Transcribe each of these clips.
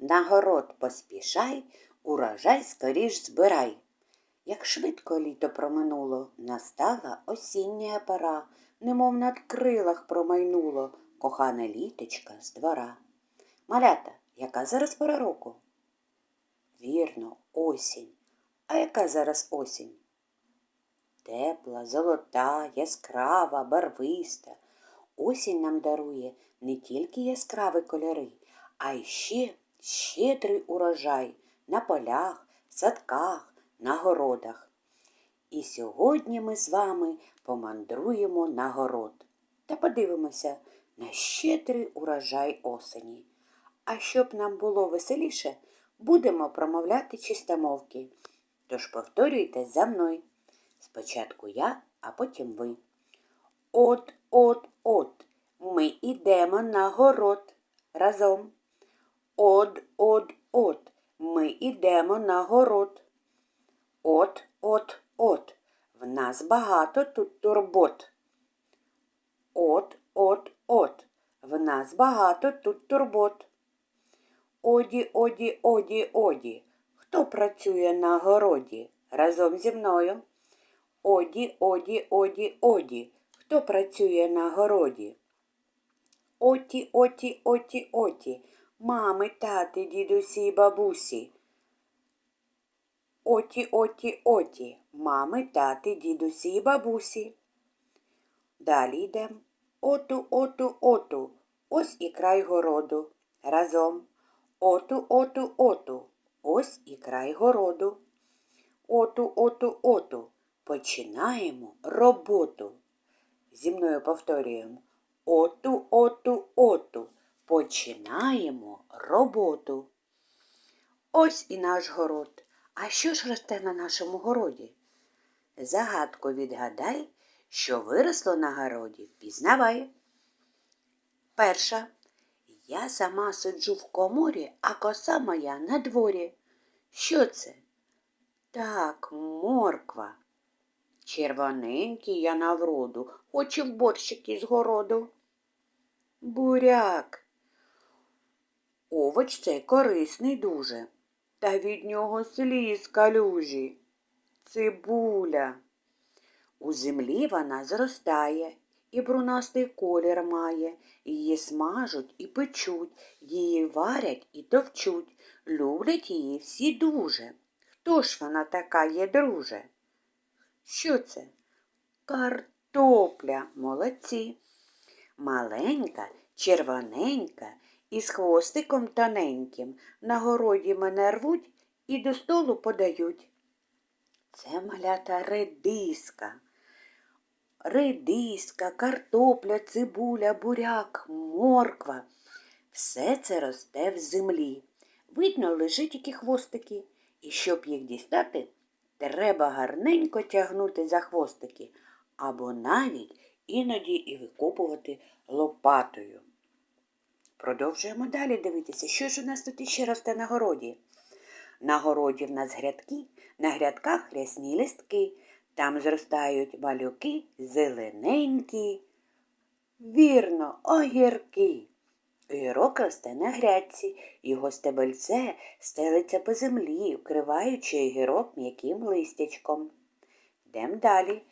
на город поспішай, урожай скоріш збирай. Як швидко літо проминуло, настала осіння пора, немов над крилах промайнуло кохане літочка з двора. Малята, яка зараз пора року? Вірно, осінь. А яка зараз осінь? Тепла, золота, яскрава, барвиста. Осінь нам дарує не тільки яскраві кольори, а й ще щедрий урожай на полях, садках, на городах. І сьогодні ми з вами помандруємо на город та подивимося на щедрий урожай осені. А щоб нам було веселіше, будемо промовляти чистомовки. Тож повторюйте за мною. Спочатку я, а потім ви. От, от, от, ми ідемо на город разом. От, от, от, ми ідемо на город. От, от, от, в нас багато тут турбот. От, от, от, в нас багато тут турбот. Оді, оді, оді, оді. Хто працює на городі разом зі мною? Оді, оді, оді, оді. Хто працює на городі? Оті, оті, оті, оті. Мами, тати, дідусі й бабусі. Оті, оті, оті. Мами, тати, дідусі й бабусі. Далі йдемо. Оту, оту, оту. Ось і край городу. Разом. Оту, оту, оту. Ось і край городу. Оту, оту, оту. Починаємо роботу. Зі мною повторюємо. Оту, оту, оту. Починаємо роботу. Ось і наш город. А що ж росте на нашому городі? Загадку відгадай, що виросло на городі, впізнавай. Перша. Я сама сиджу в коморі, а коса моя на дворі. Що це? Так, морква. Червоненький я на вроду, хоч і в борщик із городу. Буряк. Овоч цей корисний дуже, та від нього сліз калюжі. Цибуля. У землі вона зростає і брунастий колір має, її смажуть і печуть, її варять і товчуть, люблять її всі дуже. Хто ж вона така є, друже? Що це? Картопля, молодці. Маленька, червоненька, із хвостиком тоненьким. На городі мене рвуть і до столу подають. Це малята редиска. Редиска, картопля, цибуля, буряк, морква. Все це росте в землі. Видно, лежить які хвостики. І щоб їх дістати, треба гарненько тягнути за хвостики або навіть іноді і викопувати лопатою. Продовжуємо далі дивитися, що ж у нас тут іще росте на городі. На городі в нас грядки, на грядках рясні листки. Там зростають малюки зелененькі. Вірно, огірки. Огірок росте на грядці, його стебельце стелиться по землі, вкриваючи огірок м'яким листячком. Йдем далі.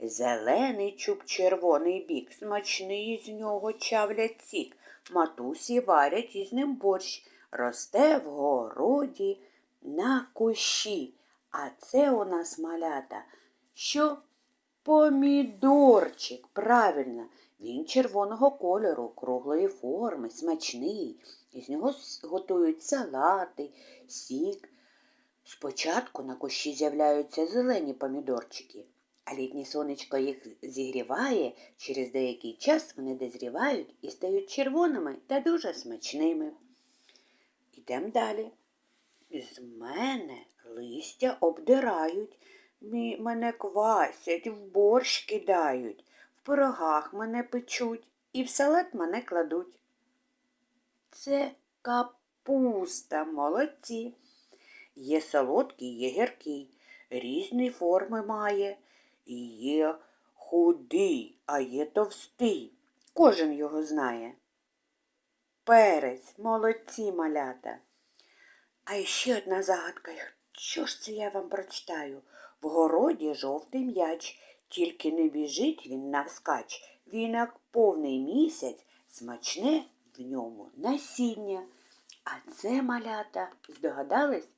Зелений чуб червоний бік, смачний з нього чавлять сік. Матусі варять із ним борщ, росте в городі на кущі. А це у нас малята, що помідорчик, правильно, він червоного кольору, круглої форми, смачний. Із нього готують салати, сік. Спочатку на кущі з'являються зелені помідорчики, а літнє сонечко їх зігріває, через деякий час вони дозрівають і стають червоними та дуже смачними. Ідемо далі. З мене листя обдирають, мене квасять, в борщ кидають, в пирогах мене печуть і в салат мене кладуть. Це капуста, молодці. Є солодкий, є гіркий, різні форми має. Є худий, а є товстий. Кожен його знає. Перець, молодці малята. А ще одна загадка. Що ж це я вам прочитаю? В городі жовтий м'яч, тільки не біжить він навскач. Він як повний місяць, смачне в ньому насіння. А це малята, здогадались?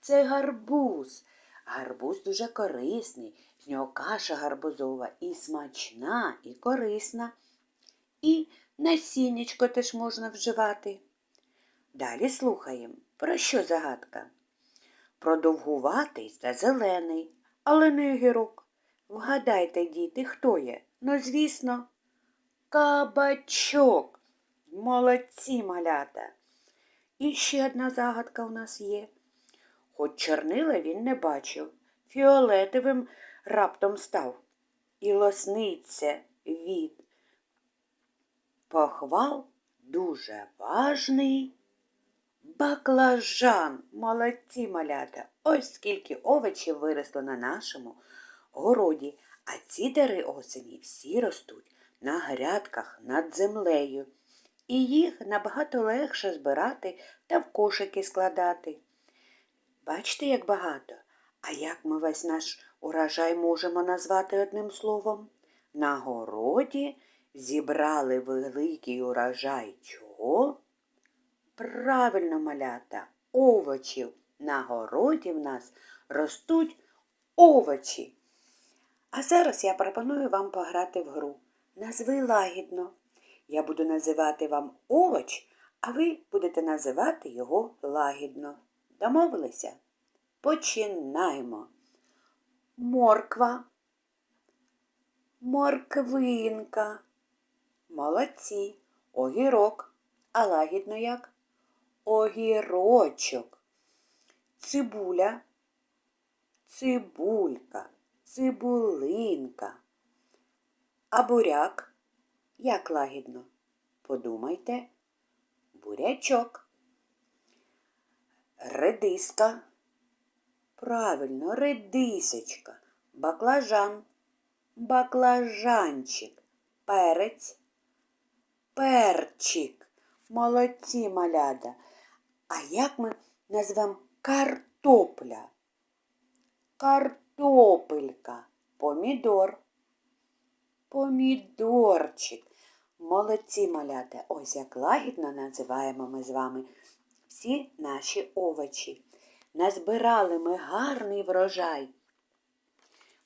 Це гарбуз. Гарбуз дуже корисний, з нього каша гарбузова і смачна, і корисна. І насіннячко теж можна вживати. Далі слухаємо, про що загадка? Продовгуватий та зелений, але не огірок. Вгадайте, діти, хто є? Ну, звісно, кабачок. Молодці малята. І ще одна загадка у нас є. Хоч чорнила він не бачив, фіолетовим раптом став і лосниться від похвал дуже важний баклажан. Молодці малята. Ось скільки овочів виросло на нашому городі, а ці дари осені всі ростуть на грядках над землею. І їх набагато легше збирати та в кошики складати. Бачите, як багато. А як ми весь наш урожай можемо назвати одним словом? На городі зібрали великий урожай чого? Правильно, малята, овочів. На городі в нас ростуть овочі. А зараз я пропоную вам пограти в гру. Назви лагідно. Я буду називати вам овоч, а ви будете називати його лагідно. Домовилися? Починаємо. Морква, морквинка. Молодці. Огірок. А лагідно як? Огірочок. Цибуля, цибулька, цибулинка. А буряк? Як лагідно? Подумайте. Бурячок. Редиска. Правильно, редисочка. Баклажан. Баклажанчик. Перець. Перчик. Молодці малята. А як ми назвемо картопля? Картопелька. Помідор. Помідорчик. Молодці малята. Ось як лагідно називаємо ми з вами всі наші овочі. Назбирали ми гарний врожай.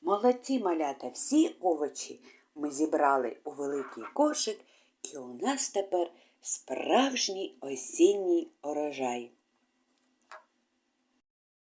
Молодці малята, всі овочі ми зібрали у великий кошик, і у нас тепер справжній осінній урожай.